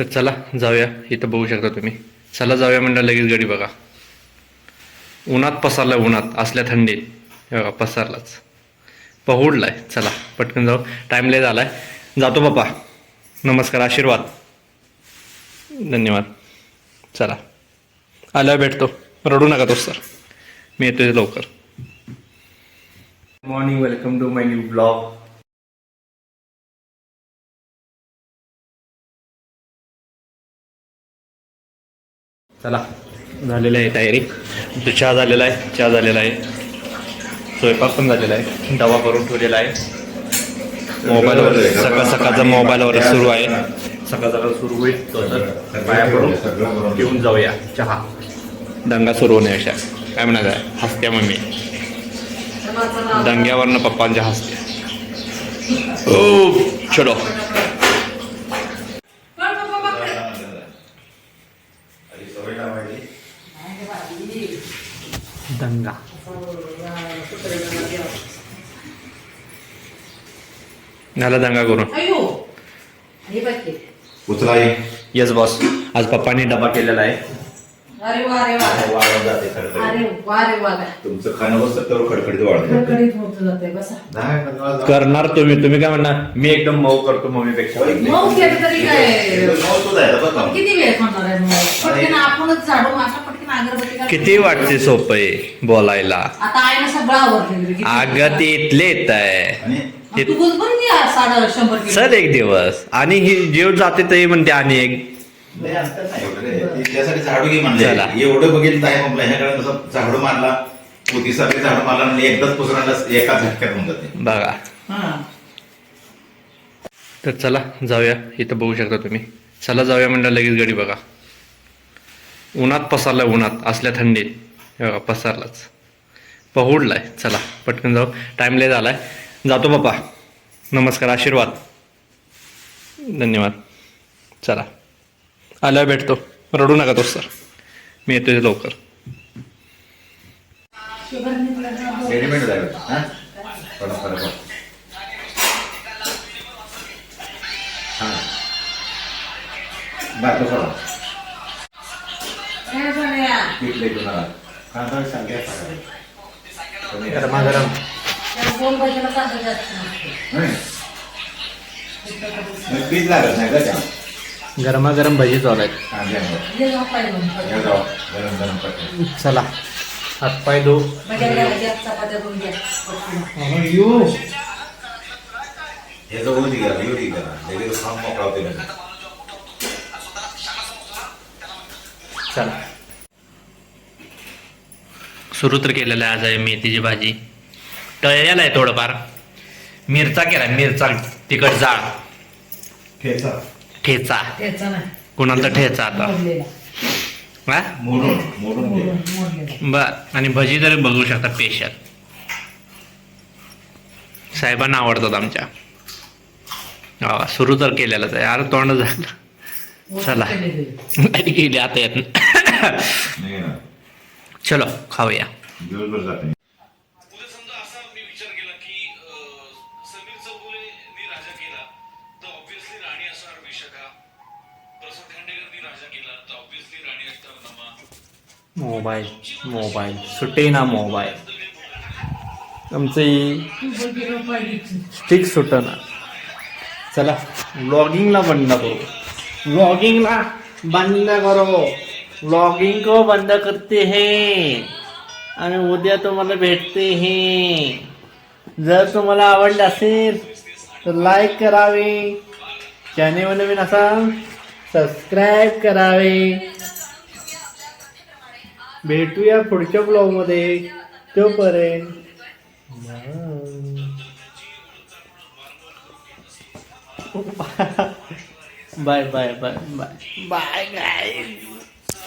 तर चला जाऊया. इथं बघू शकता तुम्ही. चला जाऊया म्हणलं लगेच गडी बघा. उन्हात पसरलाय उन्हात. असल्या थंडीत. बघा पसारलाच. पहुडलाय. चला पटकन जाऊ. टाइम लय झालाय. जातो बाप्पा. नमस्कार आशीर्वाद. धन्यवाद. चला. आल्यावर भेटतो. रडू नका तो सर मी येतोय लवकर. Morning welcome to my new blog चला. झालेली आहे तयारी. तो चहा झालेला आहे चहा झालेला आहे. स्वयंपाक पण झालेला आहे. डबा करून ठेवलेला आहे. मोबाईलवर सकाळ सकाळचा मोबाईलवर सुरू आहे. सकाळ सकाळ सुरू होईल. तो तर पाया पडून घेऊन जाऊया. चहा. दंगा सुरू होण्यापेक्षा काय म्हणायचं आहे? हसत्या मम्मी. दंग्यावरनं पप्पांच्या हसते ओ चलो दंगा. झाला दंगा करून. हे. उचला ये. येस बॉस आज पप्पांनी डबा केलेला आहे. अरे वा अरे वा. वाढत जाते खडखडीत. अरे वा रे वा. तुमचं खाणं बसतं तर खडखडीत होत जाते बसा. करणार तुम्ही तुम्ही काय म्हणणार? मी एकदम मऊ करतो मम्मीपेक्षा. मऊ केलं तरी काय? मऊ सुद्धा आहे, बघ ना. किती वेळ थांबणार आहे मग पटकन आपणच झाडू काढ. किती वाटते सोपं आहे बोलायला? आता सगळं आवडलं अगं ते इथले येत आहे सर एक दिवस. आणि ही जीव जाते ते म्हणते आणि एक. एवढं रे. ते- त्यासाठी झाडू घे म्हणले. चला. एवढं बघितलं आहे म्हटलं ह्याकडे कसं झाडू मारला पोतीसारखे झाडू मारला आणि एकदाच पुसरायला एका झटक्यात होऊन जाते. बघा. तर चला जाऊया. इथं बघू शकता तुम्ही. चला जाऊया म्हणलं लगेच गाडी बघा. उन्हात पसरलाय उन्हात. असल्या थंडीत. पसरलाच. पहुडलाय चला पटकन जाऊ. टाईम लय झालाय. जातो बापा नमस्कार आशीर्वाद. धन्यवाद. चला. आल्यावर भेटतो. रडू नका तो सर. मी येतोय लवकर. शुगर निघालं पीठ लई आला. कांदा करा. गरमागरम त्या दोन भाज्याला कांदा जास्त नसतो. नाही. नाही, पीठ लागत नाही का त्याला? गरमागरम भजी चालू आहेत. हे हे. चला हातपाय धो भाज्या घ्या, चपात्या दोन घ्या. पटकन. हे जाऊ होती गेला, होती गेला. लगेच खाऊन मोकळा होते म्हणजे. चला सुरू तर केलेलं आहे. आज आहे मेथीची भाजी. तळलेला आहे थोडंफार. मिरचा केला. मिरचा तिखट जाळ. ठेचा. ठेचा. त्याचा नाही. कुणाला तर ठेचा आता. मोडलेला. हा? मोडून मोडून घे. मोडून- मोडलेला. बर. आणि भजी तर बघू शकता स्पेशल साहेबांना आवडतात आमच्या. हा सुरू तर केलेलंच आहे. अरे तोंड झालं. चला. केलेलं. गेली आता येत नाही. ना. चलो खाऊया. दिवसभर जाते. उद्या समजा असा मी विचार केला की अं, समीर चौगुलेनी राजा केला तर ऑब्व्हियसली राणी असणार विशाखा. प्रसाद खांडेकरनी राजा केला तर ऑब्व्हियसली राणी असणार नमा. Mobile mobile. सुटे ना मोबाईल. आमचं. स्टिक सुट ना चला व्लॉगिंगला बंद करू. व्लॉगिंगला बंद करो. व्लॉगिंग को बंद करते हैं। आणि उद्या तुम्हाला भेटते हैं। जर तुम्हाला आवडलं असेल तर लाईक करावे। चॅनेल नवीन असाल सबस्क्राईब करावे। भेटूया पुढच्या ब्लॉगमध्ये तोपर्यंत। Bye bye bye bye bye guys